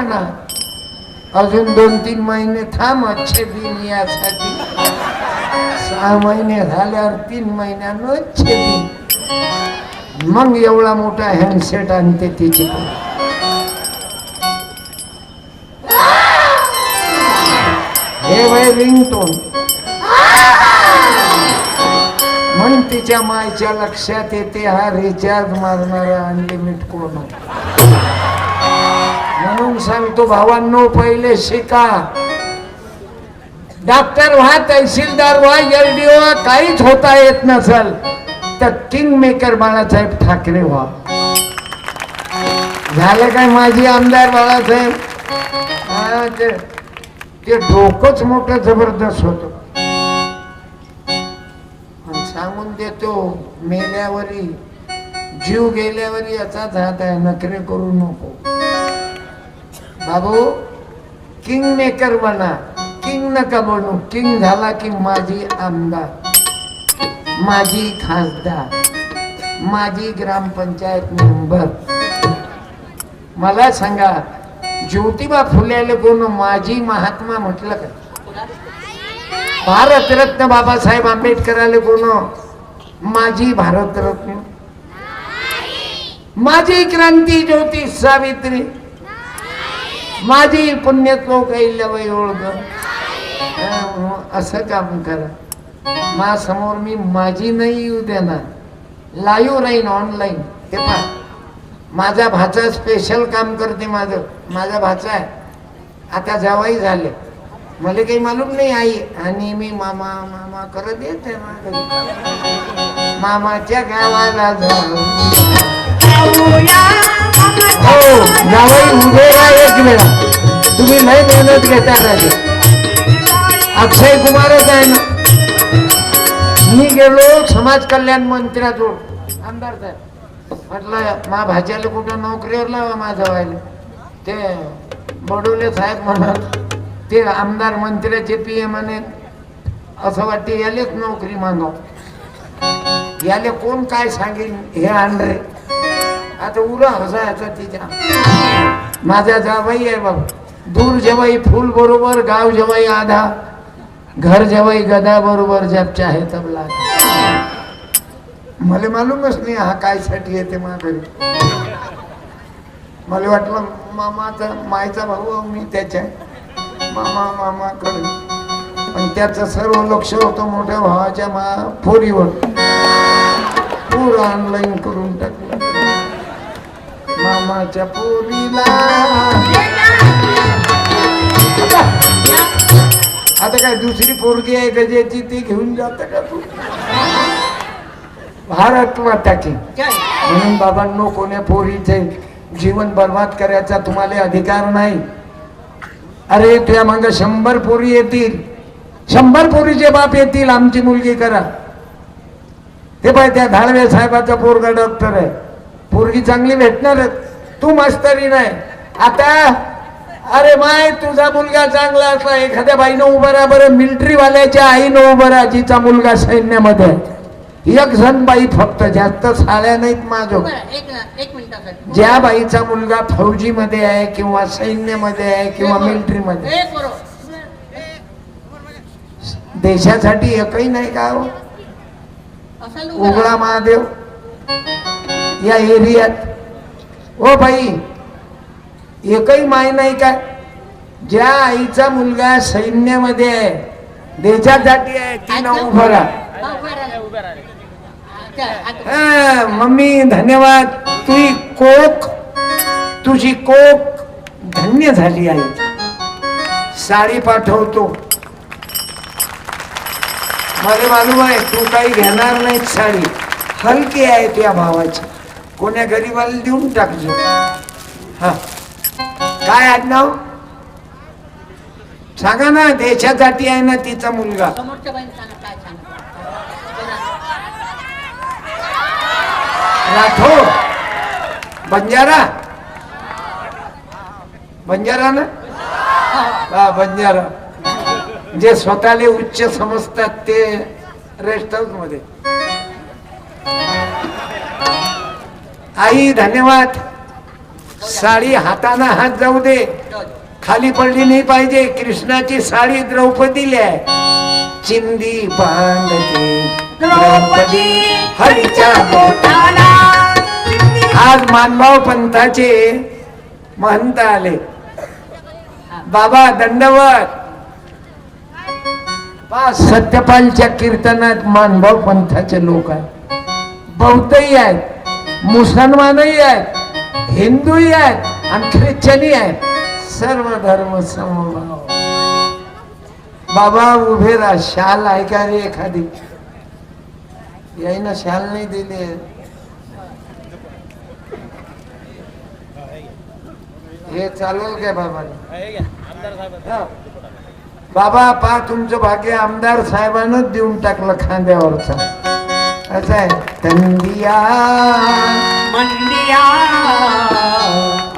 म्हणा. अजून दोन तीन महिने थांब अच्छे दिन यासाठी. सहा महिने झाल्यावर तीन महिन्यानं अच्छे दिन. मग एवढा मोठा हँडसेट आणते तिची हे वय रिंगटोन. म्हणून तिच्या मायच्या लक्षात येते हा रिचार्ज मारणारा अनलिमिट कोण म्हणून सांगतो भावांनो पहिले शिका. डॉक्टर व्हा तहसीलदार व्हा एलडीओ व्हा काहीच होता येत नसल. तर किंग मेकर बाळासाहेब ठाकरे व्हा. झालं काय माझी आमदार बाळासाहेब? ते ते डोकंच मोठं जबरदस्त होतं. सांगून देतो मेल्यावरी जीव गेल्यावरी याचाच हात आहे नखरे करू नको. बाबू किंग मेकर बना. किंग नका बनू किंग झाला की माझी आमदार. माझी खासदार. माझी ग्रामपंचायत मेंबर. मला सांगा ज्योतिबा फुल्याला कोण माझी महात्मा म्हटलं का? भारतरत्न बाबासाहेब आंबेडकराला कोण माझी भारतरत्न. माझी क्रांती ज्योती सावित्री. माझी पुण्यश्लोक अहिल्याबाई ओळख असं काम करा. मा समोर मी माझी नाही येऊ देणार लाईव्ह राहीन ऑनलाईन. ते पहा. माझा भाचा स्पेशल काम करते माझं. माझा भाचा आहे. आता जावाई झाले. मला काही मालूम नाही आई. आणि मी मामा मामा करत येते. मामाच्या गावाला जाऊ हो जावई उभे राहा एक वेळा लय मेहनत घेता अक्षय कुमारच आहे ना. मी गेलो समाज कल्याण मंत्र्याजवळ आमदार साहेब. म्हटलं मा भाच्याला कुठं नोकरीवर लावा माझा व्हायला. ते बडोले साहेब म्हणत ते आमदार मंत्र्याचे पी एम म्हणे असं वाटते यालेच नोकरी मागव. याले कोण काय सांगेल हे आणरे आता उरा हसायचा तिच्या. माझा जावाई आहे बाबा. दूर जेवाई फूल बरोबर गाव जेवाई आधा घर जेवाई गदा बरोबर जब चाहे तब मला मालूमच नाही हा काय साठी येते घरी. मला वाटलं मामाचा मायचा भाऊ मी त्याच्या मामा मामा करू पण त्याचं सर्व लक्ष होतं मोठ्या भावाच्या मा फोरीवर पूर ऑनलाईन करून टाकलं. मामाच्या पोरीला. आता काय दुसरी पोरगी आहे गजेची ती घेऊन जात का तू? भारत माता की म्हणून बाबांनो कोण्या पोरीचे जीवन बर्बाद करायचा तुम्हाला अधिकार नाही. अरे तुझ्या माग शंभर पोरी येतील. शंभर पोरीचे बाप येतील आमची मुलगी करा. ते पाय त्या धाळवे साहेबाचा पोरगा डॉक्टर आहे. पोरगी चांगली भेटणारच. तू मास्तरी नाही. आता अरे माय तुझा मुलगा चांगला असला एखाद्या बाईनं उभं राहा बरं. मिलिटरी वाल्याच्या आईनं उभं राहा जिचा मुलगा सैन्यामध्ये आहे. एक जण बाई फक्त जास्त साड्या नाहीत माझं ज्या बाईचा मुलगा फौजी मध्ये आहे किंवा सैन्यामध्ये आहे किंवा मिलिटरी मध्ये एक बरोबर. देशासाठी एकही नाही का हो? उघडा महादेव. या एरियात. ओ बाई एकही माय नाही काय? ज्या आईचा मुलगा सैन्यामध्ये आहे देशासाठी आहे ती ना उभं राहा. हा, मम्मी धन्यवाद. तुझी कोक तुझी कोक धन्य झाली आहे साडी पाठवतो. मला मालूम आहे तू काही घेणार नाही साडी. हलकी आहे त्या भावाची. कोण्या गरीबाला देऊन टाकજો हा. काय आडनाव? सांगा ना देशासाठी आहे ना तिचा मुलगा. राठोड बंजारा. बंजारा ना? हा बंजारा. जे स्वतःले उच्च समजतात ते रेस्ट हाऊसमध्ये. आई धन्यवाद. साडी हाताना हात जाऊ दे. खाली पडली नाही पाहिजे. कृष्णाची साडी द्रौपदीला आहे. चिंदी बांधते द्रौपदी हरीच्या बोटाला. आज मानभाव पंथाचे महंत आले. बाबा दंडवत. सत्यपालच्या कीर्तनात मानभाव पंथाचे लोक आहेत. बौद्धही आहेत. मुसलमानही आहेत. हिंदूही आहेत आणि ख्रिश्चनही आहेत. सर्व धर्म समभाव. बाबा उभे राहा शाल आहे का रे एखादी. याईना शाल नाही दिली. हे चालेल काय बाबा बाबा पा तुमचं भाग्य आमदार साहेबांनाच देऊन टाकलं खांद्यावरचा. असं आहे. तंदिया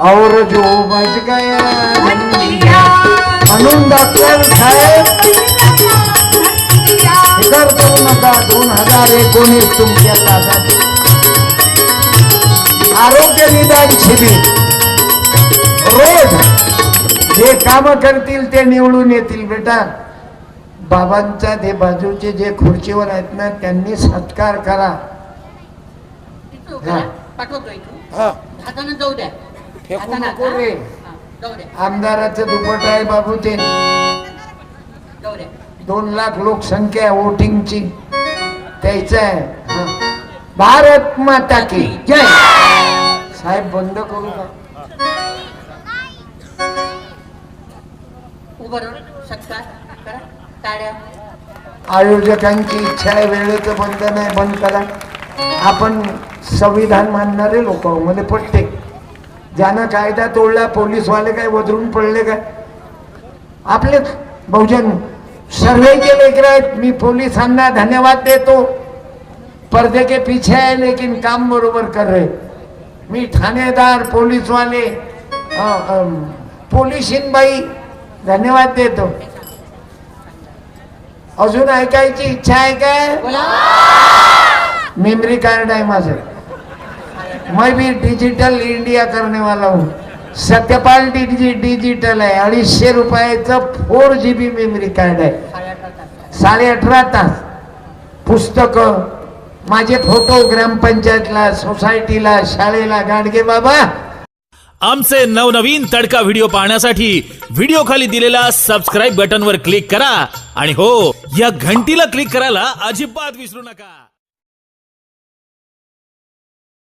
और जो बच गया म्हणून डॉक्टर साहेब फिकर करू नका दोन हजार एकोणीस तुमच्या ताब्यात आरोग्य निदान शिबिर रोज जे काम करतील ते निवडून येतील बेटा। बाबांच्या ते बाजूचे जे खुर्चीवर आहेत ना त्यांनी सत्कार करा. हा. पाठवतो इथून. जाऊ द्या. फेकू नको? रे. आमदाराचं दुपट आहे बाबू ते दोन लाख लोकसंख्या वोटिंगची. त्याच आहे. भारत माता की जय. साहेब बंद करू का? आयोजकांची इच्छा आहे वेळेचं बंधन आहे बंद करा. आपण संविधान मानणारे लोक मध्ये पटते ज्यानं कायदा तोडला पोलीसवाले काय वधरून पडले काय आपलेच बहुजन सर्वेचे लेकर आहेत मी पोलिसांना धन्यवाद देतो. पर्दे के पीछे है लेकिन काम बरोबर कर रहे. मी ठाणेदार पोलीसवाले पोलिसीनबाई धन्यवाद देतो. अजून ऐकायची इच्छा आहे काय? मेमरी कार्ड आहे माझं. मैं भी डिजिटल इंडिया करने वाला हूँ। सत्यपाल डिजि डिजिटल आहे अडीचशे रुपयाचं four G B memory card आहे साडे अठरा तास पुस्तकं पुस्तक माझे फोटो ग्रामपंचायतला सोसायटीला शाळेला गाडगे बाबा। आमचे नवनवीन तडका व्हिडिओ पाहण्यासाठी व्हिडिओ खाली दिलेल्या सबस्क्राईब बटनवर क्लिक करा. आणि हो या घंटीला क्लिक करायला अजिबात विसरू नका.